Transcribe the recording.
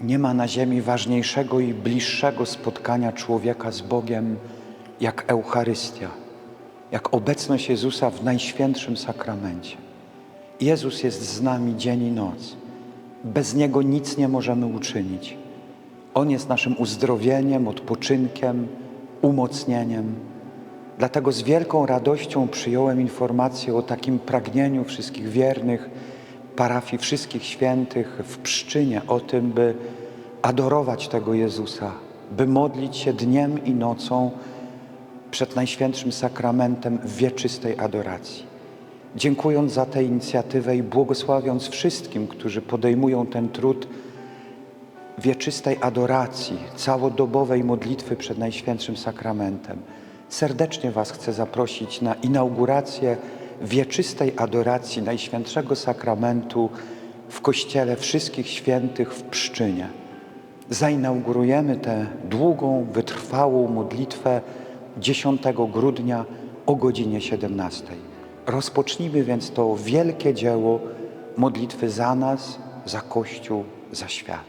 Nie ma na ziemi ważniejszego i bliższego spotkania człowieka z Bogiem jak Eucharystia, jak obecność Jezusa w Najświętszym Sakramencie. Jezus jest z nami dzień i noc. Bez Niego nic nie możemy uczynić. On jest naszym uzdrowieniem, odpoczynkiem, umocnieniem. Dlatego z wielką radością przyjąłem informację o takim pragnieniu wszystkich wiernych, parafii wszystkich świętych w Pszczynie, o tym, by adorować tego Jezusa, by modlić się dniem i nocą przed Najświętszym Sakramentem w wieczystej adoracji. Dziękując za tę inicjatywę i błogosławiąc wszystkim, którzy podejmują ten trud wieczystej adoracji, całodobowej modlitwy przed Najświętszym Sakramentem, serdecznie Was chcę zaprosić na inaugurację wieczystej adoracji Najświętszego Sakramentu w Kościele Wszystkich Świętych w Pszczynie. Zainaugurujemy tę długą, wytrwałą modlitwę 10 grudnia o godzinie 17. Rozpocznijmy więc to wielkie dzieło modlitwy za nas, za Kościół, za świat.